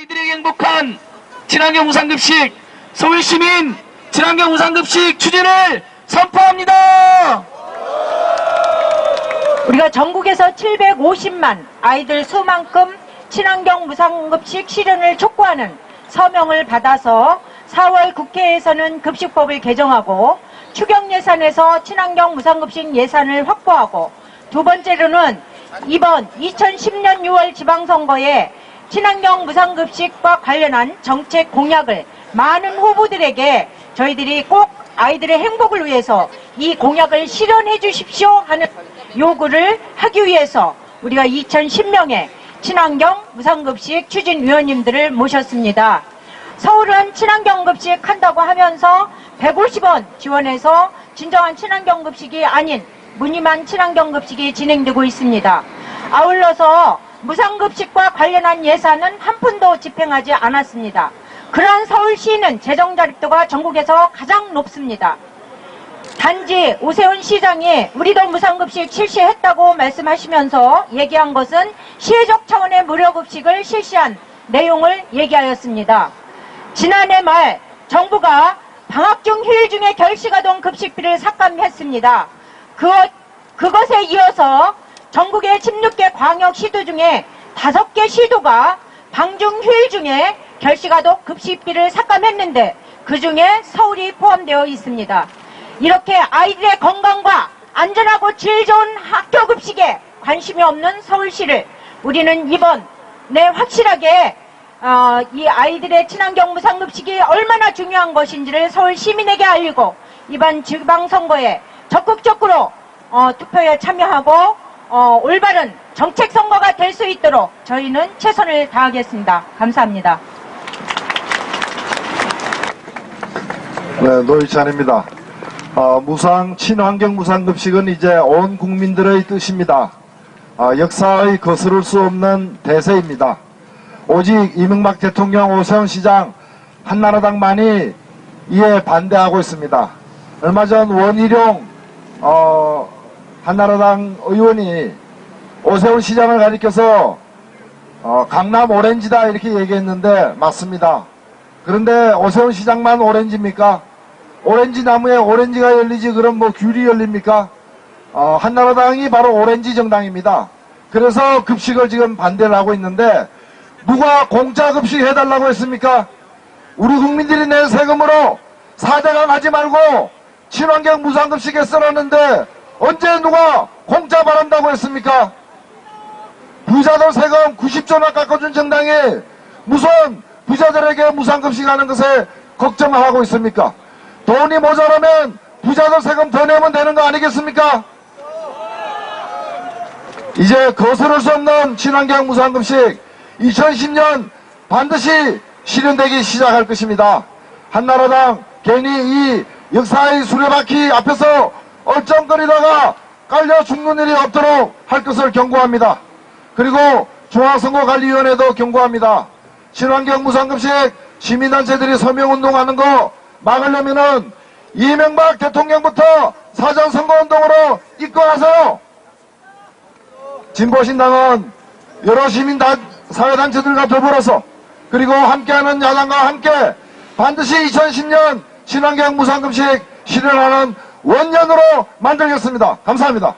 아이들에게 행복한 친환경 무상급식 서울시민 친환경 무상급식 추진을 선포합니다. 우리가 전국에서 750만 아이들 수만큼 친환경 무상급식 실현을 촉구하는 서명을 받아서 4월 국회에서는 급식법을 개정하고 추경 예산에서 친환경 무상급식 예산을 확보하고 두 번째로는 이번 2010년 6월 지방선거에 친환경 무상급식과 관련한 정책 공약을 많은 후보들에게 저희들이 꼭 아이들의 행복을 위해서 이 공약을 실현해 주십시오 하는 요구를 하기 위해서 우리가 2010명의 친환경 무상급식 추진위원님들을 모셨습니다. 서울은 친환경급식 한다고 하면서 150원 지원해서 진정한 친환경급식이 아닌 무늬만 친환경급식이 진행되고 있습니다. 아울러서 무상급식과 관련한 예산은 한 푼도 집행하지 않았습니다. 그러한 서울시는 재정자립도가 전국에서 가장 높습니다. 단지 오세훈 시장이 우리도 무상급식 실시했다고 말씀하시면서 얘기한 것은 시혜적 차원의 무료급식을 실시한 내용을 얘기하였습니다. 지난해 말 정부가 방학 중 휴일 중에 결시가동 급식비를 삭감했습니다. 그것, 그것에 이어서 전국의 16개 광역 시도 중에 5개 시도가 방중 휴일 중에 결시가동 급식비를 삭감했는데 그 중에 서울이 포함되어 있습니다. 이렇게 아이들의 건강과 안전하고 질 좋은 학교 급식에 관심이 없는 서울시를 우리는 이번 내 확실하게 어, 이 아이들의 친환경 무상급식이 얼마나 중요한 것인지를 서울 시민에게 알리고 이번 지방선거에 적극적으로 어, 투표에 참여하고 어, 올바른 정책 선거가 될 수 있도록 저희는 최선을 다하겠습니다. 감사합니다. 네, 노희찬입니다. 어, 무상, 친환경 무상급식은 이제 온 국민들의 뜻입니다. 아, 역사의 거스를 수 없는 대세입니다. 오직 이명박 대통령, 오세훈 시장, 한나라당만이 이에 반대하고 있습니다. 얼마 전 원희룡, 어, 한나라당 의원이 오세훈 시장을 가리켜서 어, 강남 오렌지다 이렇게 얘기했는데 맞습니다. 그런데 오세훈 시장만 오렌지입니까? 오렌지 나무에 오렌지가 열리지 그럼 뭐 귤이 열립니까? 어, 한나라당이 바로 오렌지 정당입니다. 그래서 급식을 지금 반대를 하고 있는데 누가 공짜 급식 해달라고 했습니까? 우리 국민들이 낸 세금으로 4대강 하지 말고 친환경 무상급식 했으라는데 언제 누가 공짜 바란다고 했습니까? 부자들 세금 90조나 깎아준 정당이 무슨 부자들에게 무상급식 하는 것에 걱정을 하고 있습니까? 돈이 모자라면 부자들 세금 더 내면 되는 거 아니겠습니까? 이제 거스를 수 없는 친환경 무상급식 2010년 반드시 실현되기 시작할 것입니다. 한나라당 괜히 이 역사의 수레바퀴 앞에서 얼쩡거리다가 깔려 죽는 일이 없도록 할 것을 경고합니다. 그리고 중앙선거관리위원회도 경고합니다. 친환경 무상급식 시민단체들이 서명운동하는 거 막으려면은 이명박 대통령부터 사전선거운동으로 이끌어가세요. 진보신당은 여러 시민단 사회단체들과 더불어서 그리고 함께하는 야당과 함께 반드시 2010년 친환경 무상급식 실현하는 원년으로 만들겠습니다. 감사합니다.